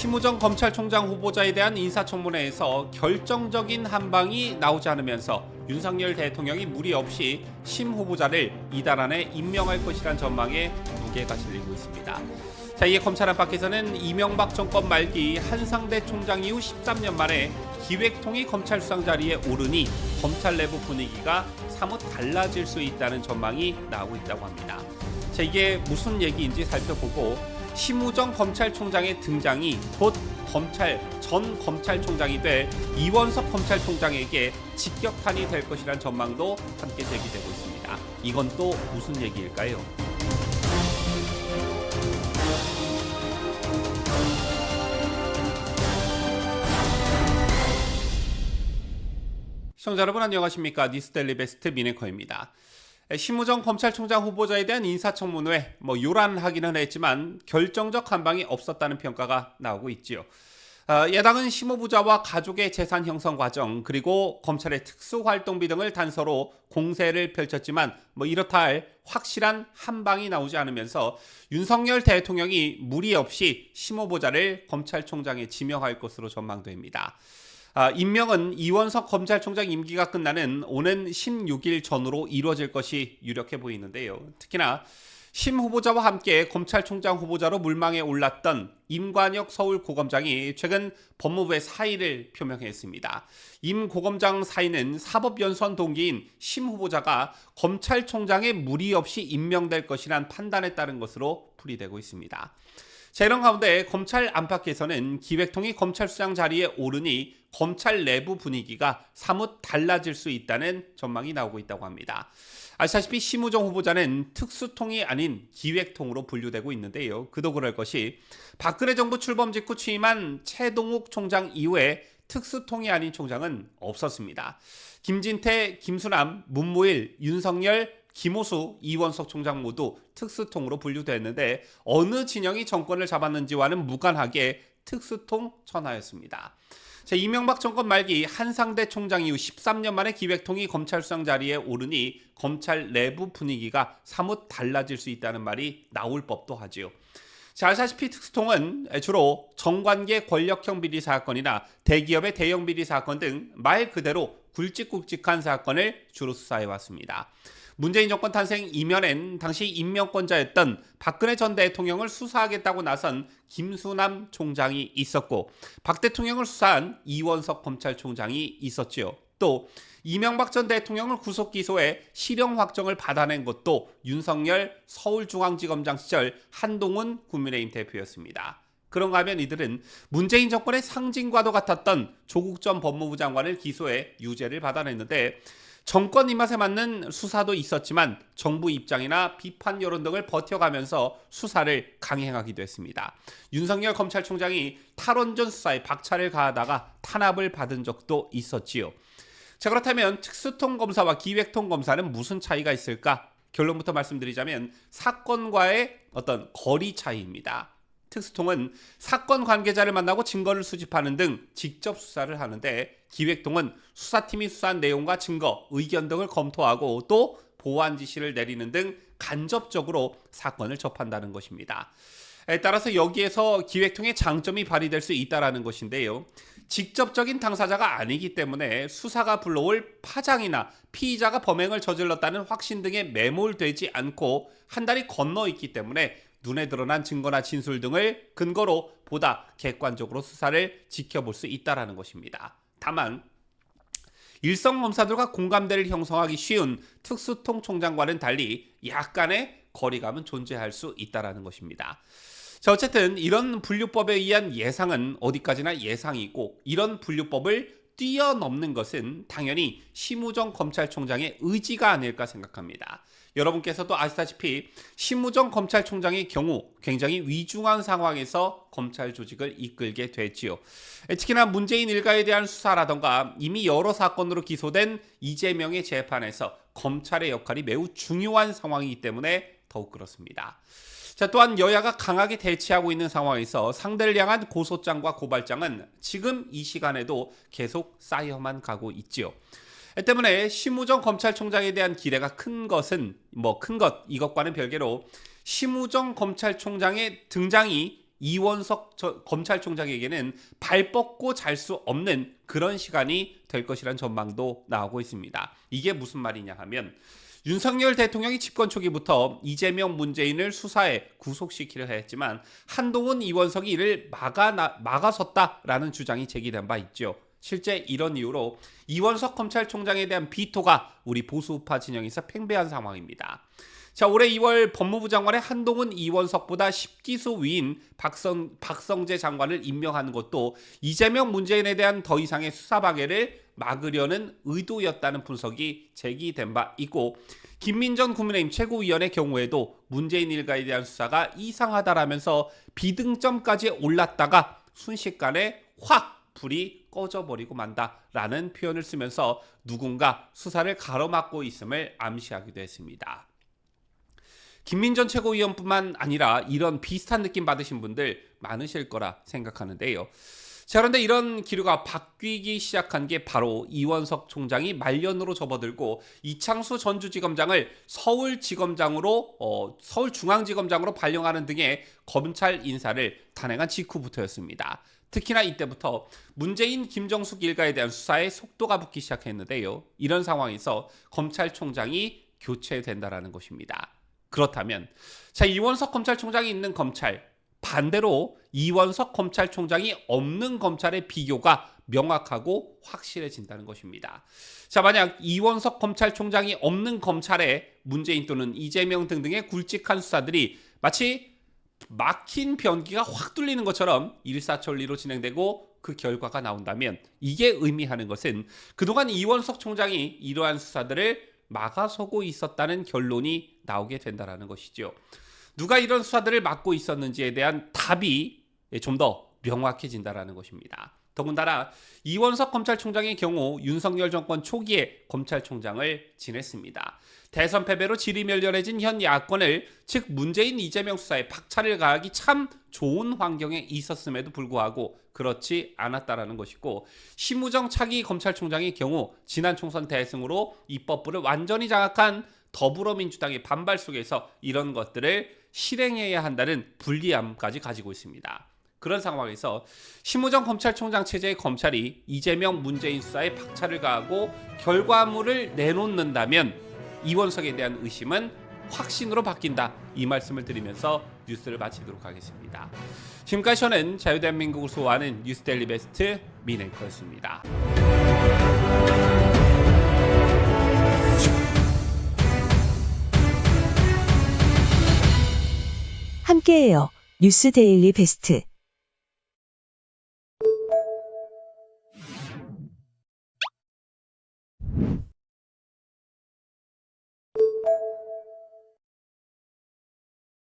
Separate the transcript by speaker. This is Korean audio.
Speaker 1: 심우정 검찰총장 후보자에 대한 인사청문회에서 결정적인 한방이 나오지 않으면서 윤석열 대통령이 무리 없이 심 후보자를 이달 안에 임명할 것이란 전망에 무게가 실리고 있습니다. 자, 이에 검찰 안팎에서는 이명박 정권 말기 한상대 총장 이후 13년 만에 기획통이 검찰 수상 자리에 오르니 검찰 내부 분위기가 사뭇 달라질 수 있다는 전망이 나오고 있다고 합니다. 자, 이게 무슨 얘기인지 살펴보고 심우정 검찰총장의 등장이 곧 검찰 전 검찰총장이 될 이원석 검찰총장에게 직격탄이 될 것이란 전망도 함께 제기되고 있습니다. 이건 또 무슨 얘기일까요? 시청자 여러분 안녕하십니까 니스델리 베스트 미네커입니다. 심우정 검찰총장 후보자에 대한 인사청문회 뭐 요란하기는 했지만 결정적 한방이 없었다는 평가가 나오고 있지요. 어, 야당은 심후부자와 가족의 재산 형성 과정 그리고 검찰의 특수활동비 등을 단서로 공세를 펼쳤지만 뭐 이렇다 할 확실한 한방이 나오지 않으면서 윤석열 대통령이 무리 없이 심후보자를 검찰총장에 지명할 것으로 전망됩니다. 아, 임명은 이원석 검찰총장 임기가 끝나는 오는 16일 전후로 이루어질 것이 유력해 보이는데요. 특히나 심 후보자와 함께 검찰총장 후보자로 물망에 올랐던 임관혁 서울 고검장이 최근 법무부의 사의를 표명했습니다. 임 고검장 사의는 사법연수원 동기인 심 후보자가 검찰총장에 무리 없이 임명될 것이란 판단에 따른 것으로 풀이되고 있습니다. 자, 이런 가운데 검찰 안팎에서는 기획통이 검찰 수장 자리에 오르니 검찰 내부 분위기가 사뭇 달라질 수 있다는 전망이 나오고 있다고 합니다. 아시다시피 심우정 후보자는 특수통이 아닌 기획통으로 분류되고 있는데요. 그도 그럴 것이 박근혜 정부 출범 직후 취임한 최동욱 총장 이후에 특수통이 아닌 총장은 없었습니다. 김진태, 김수남, 문무일, 윤석열, 김호수, 이원석 총장 모두 특수통으로 분류됐는데 어느 진영이 정권을 잡았는지와는 무관하게 특수통 천하였습니다. 자, 이명박 정권 말기 한상대 총장 이후 13년 만에 기획통이 검찰 수상 자리에 오르니 검찰 내부 분위기가 사뭇 달라질 수 있다는 말이 나올 법도 하지요. 자, 아시다시피 특수통은 주로 정관계 권력형 비리 사건이나 대기업의 대형 비리 사건 등 말 그대로 굵직굵직한 사건을 주로 수사해 왔습니다. 문재인 정권 탄생 이면엔 당시 임명권자였던 박근혜 전 대통령을 수사하겠다고 나선 김수남 총장이 있었고 박 대통령을 수사한 이원석 검찰총장이 있었지요. 또 이명박 전 대통령을 구속 기소해 실형 확정을 받아낸 것도 윤석열 서울중앙지검장 시절 한동훈 국민의힘 대표였습니다. 그런가 하면 이들은 문재인 정권의 상징과도 같았던 조국 전 법무부 장관을 기소해 유죄를 받아냈는데 정권 입맛에 맞는 수사도 있었지만 정부 입장이나 비판 여론 등을 버텨가면서 수사를 강행하기도 했습니다. 윤석열 검찰총장이 탈원전 수사에 박차를 가하다가 탄압을 받은 적도 있었지요. 자 그렇다면 특수통 검사와 기획통 검사는 무슨 차이가 있을까? 결론부터 말씀드리자면 사건과의 어떤 거리 차이입니다. 특수통은 사건 관계자를 만나고 증거를 수집하는 등 직접 수사를 하는데 기획통은 수사팀이 수사한 내용과 증거, 의견 등을 검토하고 또 보완 지시를 내리는 등 간접적으로 사건을 접한다는 것입니다. 따라서 여기에서 기획통의 장점이 발휘될 수 있다라는 것인데요. 직접적인 당사자가 아니기 때문에 수사가 불러올 파장이나 피의자가 범행을 저질렀다는 확신 등에 매몰되지 않고 한 달이 건너 있기 때문에 눈에 드러난 증거나 진술 등을 근거로 보다 객관적으로 수사를 지켜볼 수 있다라는 것입니다. 다만 일선 검사들과 공감대를 형성하기 쉬운 특수통 총장과는 달리 약간의 거리감은 존재할 수 있다라는 것입니다. 자, 어쨌든 이런 분류법에 의한 예상은 어디까지나 예상이고 이런 분류법을 뛰어넘는 것은 당연히 심우정 검찰총장의 의지가 아닐까 생각합니다. 여러분께서도 아시다시피 심우정 검찰총장의 경우 굉장히 위중한 상황에서 검찰 조직을 이끌게 됐지요. 특히나 문재인 일가에 대한 수사라던가 이미 여러 사건으로 기소된 이재명의 재판에서 검찰의 역할이 매우 중요한 상황이기 때문에 더욱 그렇습니다. 자, 또한 여야가 강하게 대치하고 있는 상황에서 상대를 향한 고소장과 고발장은 지금 이 시간에도 계속 쌓여만 가고 있지요. 때문에 심우정 검찰총장에 대한 기대가 큰 것은 뭐 큰 것 이것과는 별개로 심우정 검찰총장의 등장이 이원석 저- 검찰총장에게는 발 뻗고 잘 수 없는 그런 시간이 될 것이란 전망도 나오고 있습니다. 이게 무슨 말이냐 하면 윤석열 대통령이 집권 초기부터 이재명 문재인을 수사에 구속시키려 했지만 한동훈 이원석이 이를 막아 막아섰다라는 주장이 제기된 바 있죠. 실제 이런 이유로 이원석 검찰총장에 대한 비토가 우리 보수우파 진영에서 팽배한 상황입니다. 자, 올해 2월 법무부 장관의 한동훈 이원석보다 10기수 위인 박성, 박성재 장관을 임명하는 것도 이재명 문재인에 대한 더 이상의 수사 방해를 막으려는 의도였다는 분석이 제기된 바 있고 김민전 국민의힘 최고위원의 경우에도 문재인 일가에 대한 수사가 이상하다라면서 비등점까지 올랐다가 순식간에 확 불이 꺼져버리고 만다라는 표현을 쓰면서 누군가 수사를 가로막고 있음을 암시하기도 했습니다. 김민전 최고위원뿐만 아니라 이런 비슷한 느낌 받으신 분들 많으실 거라 생각하는데요. 자, 그런데 이런 기류가 바뀌기 시작한 게 바로 이원석 총장이 말년으로 접어들고 이창수 전주지검장을 서울지검장으로 어, 서울중앙지검장으로 발령하는 등의 검찰 인사를 단행한 직후부터였습니다. 특히나 이때부터 문재인 김정숙 일가에 대한 수사에 속도가 붙기 시작했는데요. 이런 상황에서 검찰총장이 교체된다라는 것입니다. 그렇다면 자 이원석 검찰총장이 있는 검찰 반대로 이원석 검찰총장이 없는 검찰의 비교가 명확하고 확실해진다는 것입니다. 자 만약 이원석 검찰총장이 없는 검찰에 문재인 또는 이재명 등등의 굵직한 수사들이 마치 막힌 변기가 확 뚫리는 것처럼 일사천리로 진행되고 그 결과가 나온다면 이게 의미하는 것은 그동안 이원석 총장이 이러한 수사들을 막아서고 있었다는 결론이 나오게 된다라는 것이죠. 누가 이런 수사들을 막고 있었는지에 대한 답이 좀 더 명확해진다라는 것입니다. 더군다나 이원석 검찰총장의 경우 윤석열 정권 초기에 검찰총장을 지냈습니다. 대선 패배로 지리멸렬해진 현 야권을 즉 문재인 이재명 수사에 박차를 가하기 참 좋은 환경에 있었음에도 불구하고 그렇지 않았다라는 것이고 심우정 차기 검찰총장의 경우 지난 총선 대승으로 입법부를 완전히 장악한 더불어민주당의 반발 속에서 이런 것들을 실행해야 한다는 불리함까지 가지고 있습니다. 그런 상황에서 심우정 검찰총장 체제의 검찰이 이재명 문재인 수사에 박차를 가하고 결과물을 내놓는다면 이원석에 대한 의심은 확신으로 바뀐다 이 말씀을 드리면서 뉴스를 마치도록 하겠습니다. 지금까지 저는 자유대한민국을 소화하는 뉴스데일리 베스트 민앵커였습니다.
Speaker 2: 함께해요. 뉴스 데일리 베스트.